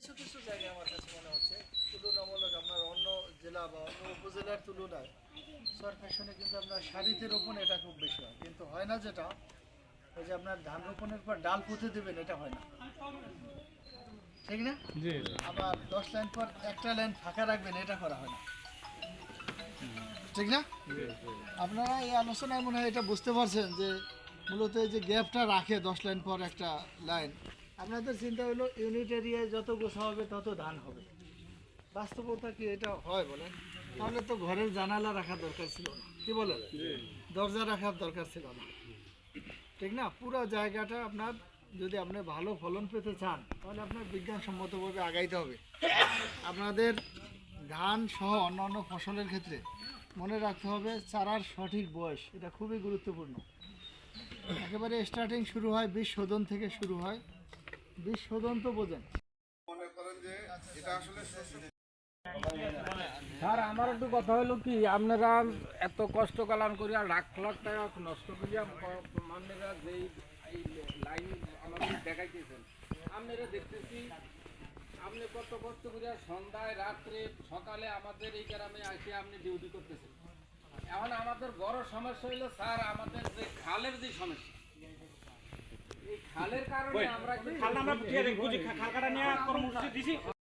কিছু কিছু জায়গায় আমার কাছে মনে হচ্ছে তুলনামূলক আপনার অন্য জেলা বা অন্য উপজেলার তুলনায় সর ফ্যাশনে কিন্তু আপনার সারিতে রোপণ এটা খুব বেশি হয়। কিন্তু হয় না যেটা ওই যে আপনার ধান রোপণের পর ডাল পুঁতে দেবেন এটা হয় না। ঠিক না? জি আবার দশ লাইন পর একটা লাইন ফাঁকা রাখবেন এটা করা হয় না। ঠিক না? আপনারা এই আলোচনায় মনে হয় এটা বুঝতে পারছেন যে মূলত এই যে গ্যাপটা রাখে দশ লাইন পর একটা লাইন আপনাদের চিন্তা হলো ইউনিট এরিয়ায় যত গোছা হবে, তত ধান হবে। বাস্তবতা কি এটা হয় বলেন তাহলে তো ঘরের জানালা রাখার দরকার ছিল না। কি বলেন দরজা রাখার দরকার ছিল না। ঠিক না? পুরো জায়গাটা আপনার, যদি আপনি ভালো ফলন পেতে চান, তাহলে আপনার বিজ্ঞানসম্মতভাবে আগাইতে হবে। আপনাদের ধান সহ অন্যান্য ফসলের ক্ষেত্রে মনে রাখতে হবে, চারার সঠিক বয়স, এটা খুবই গুরুত্বপূর্ণ। একেবারে স্টার্টিং শুরু হয়, বীজ শোধন থেকে শুরু হয়। শোধন তো বোঝেন স্যার আমার একটু কথা হলো কি আপনারা এত কষ্ট কালাম করি আর লাখ লাখ টাকা নষ্ট করিয়া আপনারা যেই এই লাইন আমাদের দেখাইতেছেন আপনারা দেখতেছি আপনি কত কষ্ট করিয়া সন্ধ্যায় রাত্রে সকালে আমাদের এই গ্রামে আসে আপনি ডিউটি করতেছেন। এখন আমাদের বড় সমস্যা হইল স্যার আমাদের যে খালের যে সমস্যা খালের কারণে আমরা খাল আমরা দেখব খাল কাটা নিয়ে কর্মসূচি দিছি।